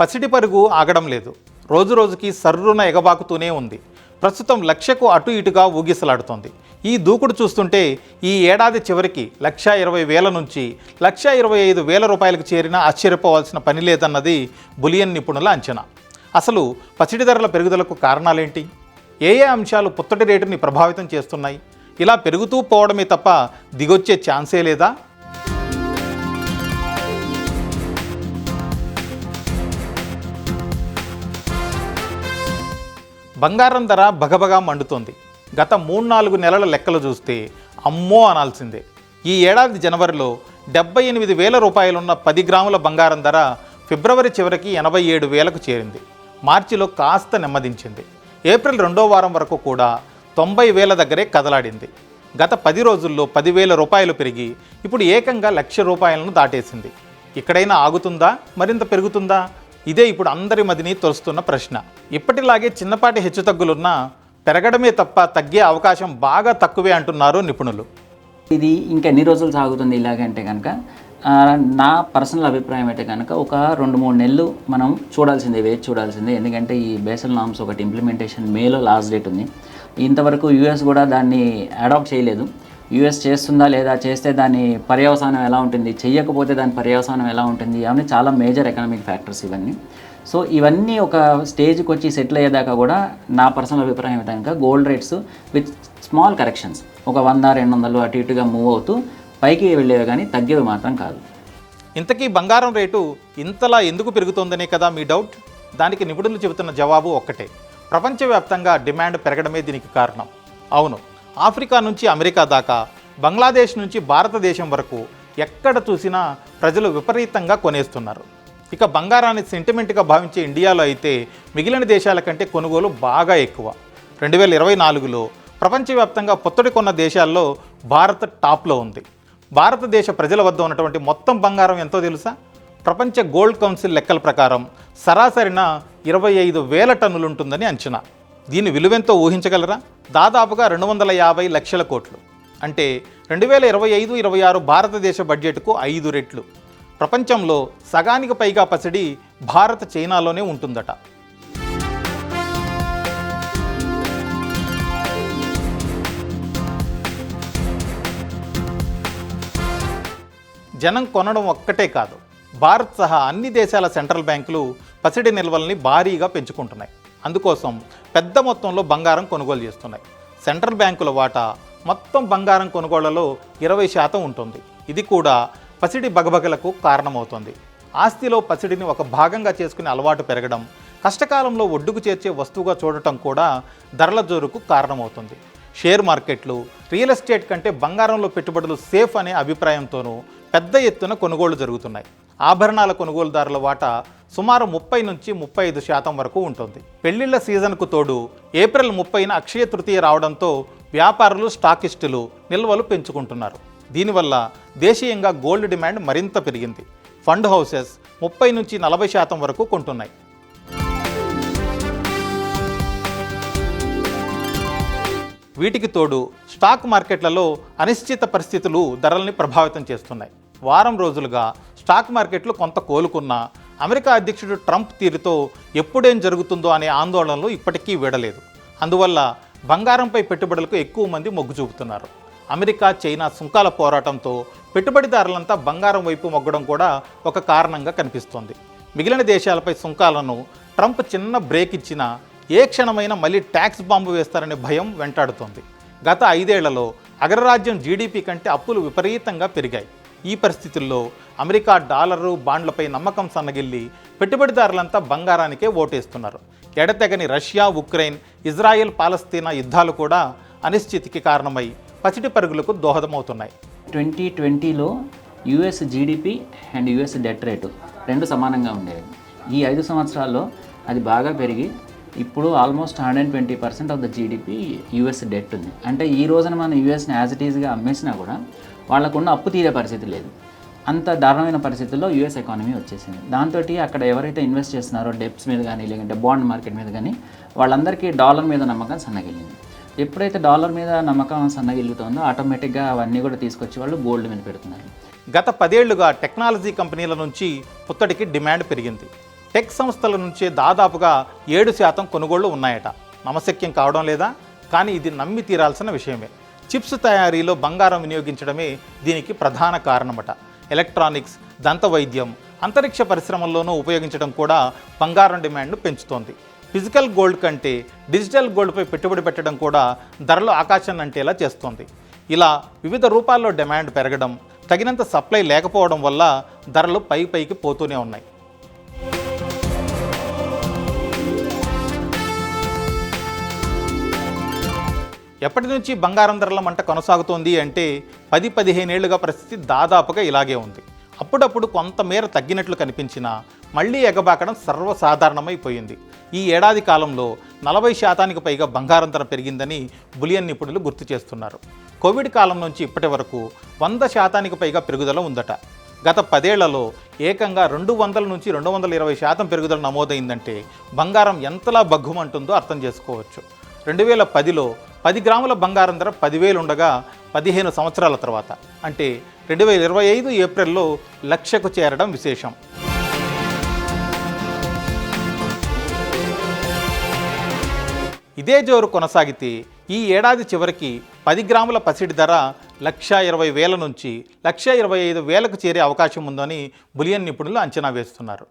పసిడి పరుగు ఆగడం లేదు. రోజు రోజుకి సర్రున ఎగబాకుతూనే ఉంది. ప్రస్తుతం లక్షకు అటు ఇటుగా ఊగిసలాడుతోంది. ఈ దూకుడు చూస్తుంటే ఈ ఏడాది చివరికి లక్ష ఇరవై వేల నుంచి లక్ష ఇరవై ఐదు వేల రూపాయలకు చేరినా ఆశ్చర్యపోవాల్సిన పని లేదన్నది బులియన్ నిపుణుల అంచనా. అసలు పసిడి ధరల పెరుగుదలకు కారణాలేంటి? ఏ ఏ అంశాలు పుత్తటి రేటుని ప్రభావితం చేస్తున్నాయి? ఇలా పెరుగుతూ పోవడమే తప్ప దిగొచ్చే ఛాన్సే లేదా? బంగారం ధర భగభగా మండుతోంది. గత మూడు నాలుగు నెలల లెక్కలు చూస్తే అమ్మో అనాల్సిందే. ఈ ఏడాది జనవరిలో డెబ్బై ఎనిమిది వేల రూపాయలున్న పది గ్రాముల బంగారం ధర ఫిబ్రవరి చివరికి ఎనభై ఏడు వేలకు చేరింది. మార్చిలో కాస్త నెమ్మదించింది. ఏప్రిల్ రెండో వారం వరకు కూడా తొంభై వేల దగ్గరే కదలాడింది. గత పది రోజుల్లో పదివేల రూపాయలు పెరిగి ఇప్పుడు ఏకంగా లక్ష రూపాయలను దాటేసింది. ఇక్కడైనా ఆగుతుందా? మరింత పెరుగుతుందా? ఇదే ఇప్పుడు అందరి మదిని తొలుస్తున్న ప్రశ్న. ఇప్పటిలాగే చిన్నపాటి హెచ్చుతగ్గులున్నా పెరగడమే తప్ప తగ్గే అవకాశం బాగా తక్కువే అంటున్నారు నిపుణులు. ఇది ఇంకా ఎన్ని రోజులు సాగుతుంది ఇలాగంటే కనుక నా పర్సనల్ అభిప్రాయం అయితే కనుక ఒక రెండు మూడు నెలలు మనం చూడాల్సిందే వేచి చూడాల్సిందే. ఎందుకంటే ఈ బేసల్ నామ్స్ ఒకటి ఇంప్లిమెంటేషన్ మేలో లాస్ట్ డేట్ ఉంది. ఇంతవరకు యూఎస్ కూడా దాన్ని అడాప్ట్ చేయలేదు. యూఎస్ చేస్తుందా లేదా చేస్తే దాని పర్యవసానం ఎలా ఉంటుంది చెయ్యకపోతే దాని పర్యవసానం ఎలా ఉంటుంది అవన్నీ చాలా మేజర్ ఎకనామిక్ ఫ్యాక్టర్స్ ఇవన్నీ. సో ఇవన్నీ ఒక స్టేజ్కి వచ్చి సెటిల్ అయ్యేదాకా కూడా నా పర్సనల్ అభిప్రాయం ఏంటంటే gold rates with small corrections ఒక వంద రెండు వందలు అటు ఇటుగా మూవ్ అవుతూ పైకి వెళ్ళేవి కానీ తగ్గేవి మాత్రం కాదు. ఇంతకీ బంగారం రేటు ఇంతలా ఎందుకు పెరుగుతోందనే కదా మీ డౌట్? దానికి నిపుణులు చెబుతున్న జవాబు ఒక్కటే. ప్రపంచవ్యాప్తంగా డిమాండ్ పెరగడమే దీనికి కారణం. అవును. ఆఫ్రికా నుంచి అమెరికా దాకా బంగ్లాదేశ్ నుంచి భారతదేశం వరకు ఎక్కడ చూసినా ప్రజలు విపరీతంగా కొనేస్తున్నారు. ఇక బంగారాన్ని సెంటిమెంట్గా భావించే ఇండియాలో అయితే మిగిలిన దేశాల కంటే కొనుగోలు బాగా ఎక్కువ. రెండు వేల ఇరవై నాలుగులో ప్రపంచవ్యాప్తంగా పొత్తడి కొన్న దేశాల్లో భారత్ టాప్లో ఉంది. భారతదేశ ప్రజల వద్ద ఉన్నటువంటి మొత్తం బంగారం ఎంతో తెలుసా? ప్రపంచ గోల్డ్ కౌన్సిల్ లెక్కల ప్రకారం సరాసరిన ఇరవై ఐదు వేల టన్నులు ఉంటుందని అంచనా. దీని విలువెంతో ఊహించగలరా? దాదాపుగా రెండు వందల యాభై లక్షల కోట్లు. అంటే రెండు వేల ఇరవై ఐదు ఇరవై ఆరు భారతదేశ బడ్జెట్కు ఐదు రెట్లు. ప్రపంచంలో సగానికి పైగా పసిడి భారత్ చైనాలోనే ఉంటుందట. జనం కొనడం ఒక్కటే కాదు భారత్ సహా అన్ని దేశాల సెంట్రల్ బ్యాంకులు పసిడి నిల్వల్ని భారీగా పెంచుకుంటున్నాయి. అందుకోసం పెద్ద మొత్తంలో బంగారం కొనుగోలు చేస్తున్నాయి. సెంట్రల్ బ్యాంకుల వాటా మొత్తం బంగారం కొనుగోళ్ళలో ఇరవై శాతం ఉంటుంది. ఇది కూడా పసిడి బగబగలకు కారణమవుతుంది. ఆస్తిలో పసిడిని ఒక భాగంగా చేసుకునే అలవాటు పెరగడం కష్టకాలంలో ఒడ్డుకు చేర్చే వస్తువుగా చూడటం కూడా ధరల జోరుకు కారణమవుతుంది. షేర్ మార్కెట్లు రియల్ ఎస్టేట్ కంటే బంగారంలో పెట్టుబడులు సేఫ్ అనే అభిప్రాయంతోనూ పెద్ద ఎత్తున కొనుగోళ్ళు జరుగుతున్నాయి. ఆభరణాల కొనుగోలుదారుల వాటా సుమారు ముప్పై నుంచి ముప్పై ఐదు శాతం వరకు ఉంటుంది. పెళ్ళిళ్ళ సీజన్కు తోడు ఏప్రిల్ ముప్పైన అక్షయ తృతీయ రావడంతో వ్యాపారులు స్టాకిస్టులు నిల్వలు పెంచుకుంటున్నారు. దీనివల్ల దేశీయంగా గోల్డ్ డిమాండ్ మరింత పెరిగింది. ఫండ్ హౌసెస్ ముప్పై నుంచి నలభై శాతం వరకు కొంటున్నాయి. వీటికి తోడు స్టాక్ మార్కెట్లలో అనిశ్చిత పరిస్థితులు ధరల్ని ప్రభావితం చేస్తున్నాయి. వారం రోజులుగా స్టాక్ మార్కెట్లు కొంత కోలుకున్నా అమెరికా అధ్యక్షుడు ట్రంప్ తీరుతో ఎప్పుడేం జరుగుతుందో అనే ఆందోళనలు ఇప్పటికీ వీడలేదు. అందువల్ల బంగారంపై పెట్టుబడులకు ఎక్కువ మంది మొగ్గు చూపుతున్నారు. అమెరికా చైనా సుంకాల పోరాటంతో పెట్టుబడిదారులంతా బంగారం వైపు మొగ్గడం కూడా ఒక కారణంగా కనిపిస్తోంది. మిగిలిన దేశాలపై సుంకాలను ట్రంప్ చిన్న బ్రేక్ ఇచ్చినా ఏ క్షణమైనా మళ్ళీ ట్యాక్స్ బాంబు వేస్తారనే భయం వెంటాడుతోంది. గత ఐదేళ్ళలో అగ్రరాజ్యం జీడిపి కంటే అప్పులు విపరీతంగా పెరిగాయి. ఈ పరిస్థితుల్లో అమెరికా డాలరు బాండ్లపై నమ్మకం సన్నగిల్లి పెట్టుబడిదారులంతా బంగారానికే ఓటేస్తున్నారు. ఎడతెగని రష్యా ఉక్రెయిన్ ఇజ్రాయెల్ పాలస్తీనా యుద్ధాలు కూడా అనిశ్చితికి కారణమై పసిటి పరుగులకు దోహదమవుతున్నాయి. ట్వంటీ ట్వంటీలో US GDP and US debt rate రెండు సమానంగా ఉండేవి. ఈ ఐదు సంవత్సరాల్లో అది బాగా పెరిగి ఇప్పుడు almost hundred and twenty percent of the GDP US debt ఉంది. అంటే ఈ రోజున మనం యుఎస్ని యాజ్ ఇట్ ఈజ్గా అమ్మేసినా కూడా వాళ్ళకున్న అప్పు తీరే పరిస్థితి లేదు. అంత దారుణమైన పరిస్థితుల్లో యుఎస్ ఎకానమీ వచ్చేసింది. దాంతో అక్కడ ఎవరైతే ఇన్వెస్ట్ చేస్తున్నారో డెప్స్ మీద కానీ లేదంటే బాండ్ మార్కెట్ మీద కానీ వాళ్ళందరికీ డాలర్ మీద నమ్మకం సన్నగిల్లింది. ఎప్పుడైతే డాలర్ మీద నమ్మకం సన్నగిల్లుతుందో ఆటోమేటిక్గా అవన్నీ కూడా తీసుకొచ్చి వాళ్ళు గోల్డ్ మీద పెడుతున్నారు. గత పదేళ్ళుగా టెక్నాలజీ కంపెనీల నుంచి పుత్తడికి డిమాండ్ పెరిగింది. టెక్ సంస్థల నుంచే దాదాపుగా ఏడు శాతం కొనుగోళ్ళు ఉన్నాయట. నమశక్యం కావడం లేదా? కానీ ఇది నమ్మి తీరాల్సిన విషయమే. చిప్స్ తయారీలో బంగారం వినియోగించడమే దీనికి ప్రధాన కారణమట. ఎలక్ట్రానిక్స్ దంత వైద్యం అంతరిక్ష పరిశ్రమల్లోనూ ఉపయోగించడం కూడా బంగారం డిమాండ్ను పెంచుతోంది. ఫిజికల్ గోల్డ్ కంటే డిజిటల్ గోల్డ్పై పెట్టుబడి పెట్టడం కూడా ధరలు ఆకాశం అంటేలా చేస్తోంది. ఇలా వివిధ రూపాల్లో డిమాండ్ పెరగడం తగినంత సప్లై లేకపోవడం వల్ల ధరలు పై పైకి పోతూనే ఉన్నాయి. ఎప్పటి నుంచి బంగారం ధరల మంట కొనసాగుతోంది అంటే పది పదిహేనేళ్ళుగా పరిస్థితి దాదాపుగా ఇలాగే ఉంది. అప్పుడప్పుడు కొంతమేర తగ్గినట్లు కనిపించినా మళ్ళీ ఎగబాకడం సర్వసాధారణమైపోయింది. ఈ ఏడాది కాలంలో నలభై శాతానికి పైగా బంగారం ధర పెరిగిందని బులియన్ నిపుణులు గుర్తు చేస్తున్నారు. కోవిడ్ కాలం నుంచి ఇప్పటి వరకు వంద శాతానికి పైగా పెరుగుదల ఉందట. గత పదేళ్ళలో ఏకంగా రెండు వందల నుంచి రెండు వందల ఇరవై శాతం పెరుగుదల నమోదైందంటే బంగారం ఎంతలా బగ్గుమంటుందో అర్థం చేసుకోవచ్చు. రెండు వేల పదిలో పది గ్రాముల బంగారం ధర పదివేలు ఉండగా పదిహేను సంవత్సరాల తర్వాత. అంటే రెండు వేల ఇరవై ఐదు ఏప్రిల్లో లక్షకు చేరడం విశేషం. ఇదే జోరు కొనసాగితే ఈ ఏడాది చివరికి పది గ్రాముల పసిడి ధర లక్ష ఇరవై వేల నుంచి లక్ష ఇరవై ఐదు వేలకు చేరే అవకాశం ఉందని బులియన్ నిపుణులు అంచనా వేస్తున్నారు.